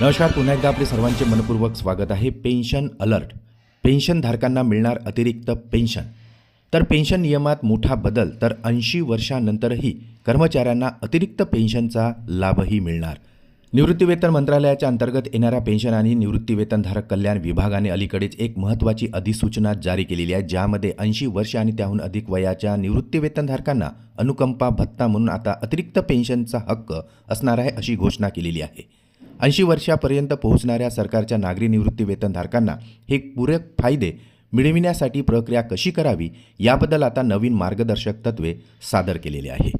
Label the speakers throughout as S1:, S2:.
S1: नमस्कार पुन्हा एकदा आपले सर्वांचे मनपूर्वक स्वागत आहे. Pension alert. पेन्शनधारकांना मिळणार अतिरिक्त पेन्शन. तर पेन्शन नियमात मोठा बदल तर ऐंशी वर्षानंतरही कर्मचाऱ्यांना अतिरिक्त पेन्शनचा लाभही मिळणार. निवृत्तीवेतन मंत्रालयाच्या अंतर्गत येणाऱ्या पेन्शन आणि निवृत्तीवेतनधारक कल्याण विभागाने अलीकडेच एक महत्त्वाची अधिसूचना जारी केलेली आहे ज्यामध्ये ऐंशी वर्ष आणि त्याहून अधिक वयाच्या निवृत्तीवेतनधारकांना अनुकंपा भत्ता म्हणून आता अतिरिक्त पेन्शनचा हक्क असणार आहे अशी घोषणा केलेली आहे. ऐंशी वर्षापर्यंत पोहोचणाऱ्या सरकारच्या नागरी निवृत्ती वेतनधारकांना हे पूरक फायदे मिळविण्यासाठी प्रक्रिया कशी करावी याबद्दल आता नवीन मार्गदर्शक तत्वे सादर केलेली आहे.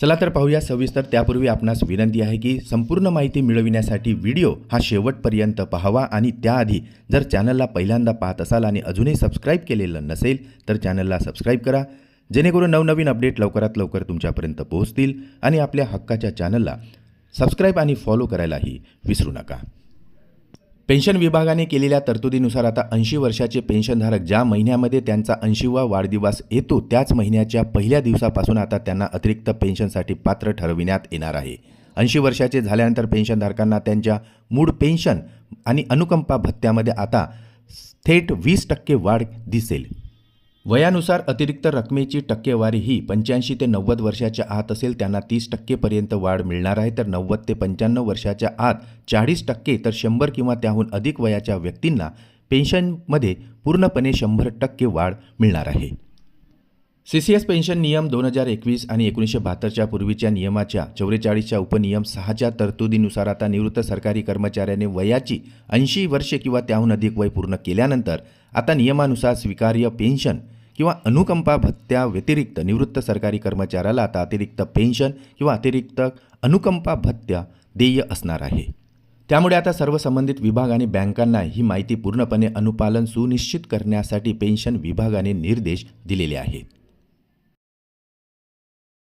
S1: चला तर पाहूया सविस्तर. त्यापूर्वी आपणास विनंती आहे की संपूर्ण माहिती मिळविण्यासाठी व्हिडिओ हा शेवटपर्यंत पाहावा आणि त्याआधी जर चॅनलला पहिल्यांदा पाहत असाल आणि अजूनही सबस्क्राईब केलेलं नसेल तर चॅनलला सबस्क्राईब करा. जेणेकरून नवनवीन अपडेट लवकरात लवकर तुमच्यापर्यंत पोहोचतील आणि आपल्या हक्काच्या चॅनलला सबस्क्राईब आणि फॉलो करायलाही विसरू नका. पेन्शन विभागाने केलेल्या तरतुदीनुसार आता ऐंशी वर्षाचे पेन्शनधारक ज्या महिन्यामध्ये त्यांचा ऐंशीवा वाढदिवस येतो त्याच महिन्याच्या पहिल्या दिवसापासून आता त्यांना अतिरिक्त पेन्शनसाठी पात्र ठरविण्यात येणार आहे. ऐंशी वर्षाचे झाल्यानंतर पेन्शनधारकांना त्यांच्या मूळ पेन्शन आणि अनुकंपा भत्त्यामध्ये आता थेट वीस टक्के वाढ दिसेल. वयानुसार अतिरिक्त रकमेची टक्केवारी ही पंच्याऐंशी ते नव्वद वर्षाच्या आत असेल त्यांना तीस टक्केपर्यंत वाढ मिळणार आहे. तर नव्वद ते पंच्याण्णव वर्षाच्या आत चाळीस टक्के तर शंभर किंवा त्याहून अधिक वयाच्या व्यक्तींना पेन्शनमध्ये पूर्णपणे शंभर टक्के वाढ मिळणार आहे. सी सी एस पेन्शन नियम दोन हजार एकवीस आणि एकोणीसशे बहात्तरच्या पूर्वीच्या नियमाच्या चौवेचाळीसच्या उपनियम सहाच्या तरतुदीनुसार आता निवृत्त सरकारी कर्मचाऱ्याने वयाची ऐंशी वर्षे किंवा त्याहून अधिक वय पूर्ण केल्यानंतर आता नियमानुसार स्वीकार्य पेन्शन किंवा अनुकंपा भत्त्या व्यतिरिक्त निवृत्त सरकारी कर्मचाऱ्याला आता अतिरिक्त पेन्शन किंवा अतिरिक्त अनुकंपा भत्त्या देय असणार आहे. त्यामुळे आता सर्व संबंधित विभाग आणि बँकांना ही माहिती पूर्णपणे अनुपालन सुनिश्चित करण्यासाठी पेन्शन विभागाने निर्देश दिलेले आहेत.